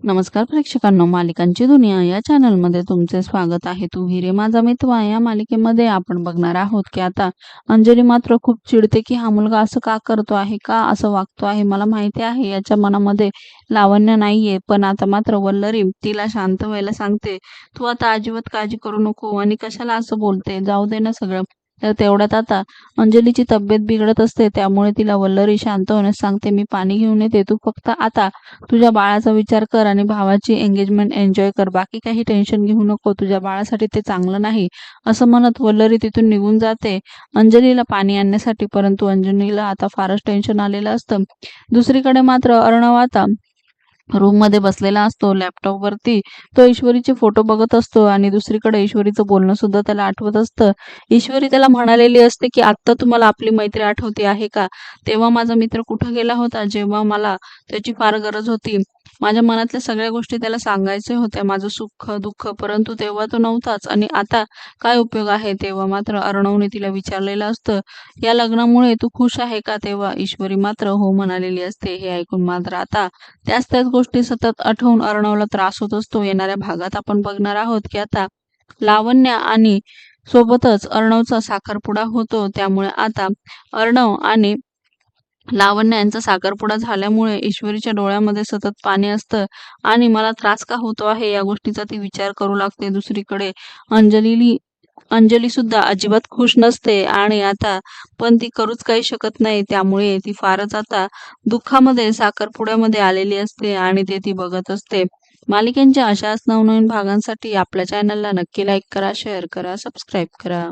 नमस्कार प्रेक्षकांनो मालिकांची दुनिया या चॅनलमध्ये तुमचे स्वागत आहे. तू हिरे माझा मित्र या मालिकेमध्ये आपण बघणार आहोत की आता अंजली मात्र खूप चिडते की हा मुलगा असं का करतो आहे का असं वागतो आहे मला माहिती आहे. याच्या मनामध्ये लावण्य नाहीये पण आता मात्र वल्लरी तिला शांत व्हायला सांगते तू आता अजिबात काळजी करू नको आणि कशाला असं बोलते? जाऊ दे ना सगळं. तर तेवढ्यात आता अंजलीची तब्येत बिघडत असते त्यामुळे तिला वल्लरी शांत होण्यास सांगते मी पाणी घेऊन येते तू फक्त आता तुझ्या बाळाचा विचार कर आणि भावाची एंगेजमेंट एन्जॉय कर बाकी काही टेन्शन घेऊ नको तुझ्या बाळासाठी ते चांगलं नाही. असं म्हणत वल्लरी तिथून निघून जाते अंजलीला पाणी आणण्यासाठी परंतु अंजलीला आता फारच टेन्शन आलेलं असतं. दुसरीकडे मात्र अर्णव आता रूममध्ये बसलेला असतो लॅपटॉप वरती. तो ईश्वरीचे फोटो बघत असतो आणि दुसरीकडे ईश्वरीचं बोलणं सुद्धा त्याला आठवत असतं. ईश्वरी त्याला म्हणालेली असते की आत्ता तुम्हाला आपली मैत्री आठवते आहे का? तेव्हा माझा मित्र कुठं गेला होता? जेव्हा मला त्याची फार गरज होती. माझ्या मनातल्या सगळ्या गोष्टी त्याला सांगायच्या होत्या माझं सुख दुःख परंतु तेव्हा तो नव्हताच. आणि आता काय उपयोग आहे? तेव्हा मात्र अर्णवने तिला विचारलेलं असतं. या लग्नामुळे तू खुश आहे का? तेव्हा ईश्वरी मात्र हो म्हणालेली असते. हे ऐकून मात्र आता त्याच त्याच गोष्टी सतत आठवून अर्णवला त्रास होत असतो. येणाऱ्या भागात आपण बघणार आहोत की आता लावण्य आणि सोबतच अर्णवचा साखरपुडा होतो. त्यामुळे आता अर्णव आणि लावण्य यांचा साखरपुडा झाल्यामुळे ईश्वरीच्या डोळ्यामध्ये सतत पाणी असतं. आणि मला त्रास का होतो आहे या गोष्टीचा ती विचार करू लागते दुसरीकडे. अंजली अंजली सुद्धा अजिबात खुश नसते आणि आता पण ती करूच काही शकत नाही. त्यामुळे ती फारच आता दुःखामध्ये साखरपुड्यामध्ये आलेली असते आणि ते ती बघत असते. मालिकेंच्या अशाच नवनवीन भागांसाठी आपल्या चॅनलला नक्की लाईक करा शेअर करा सबस्क्राईब करा.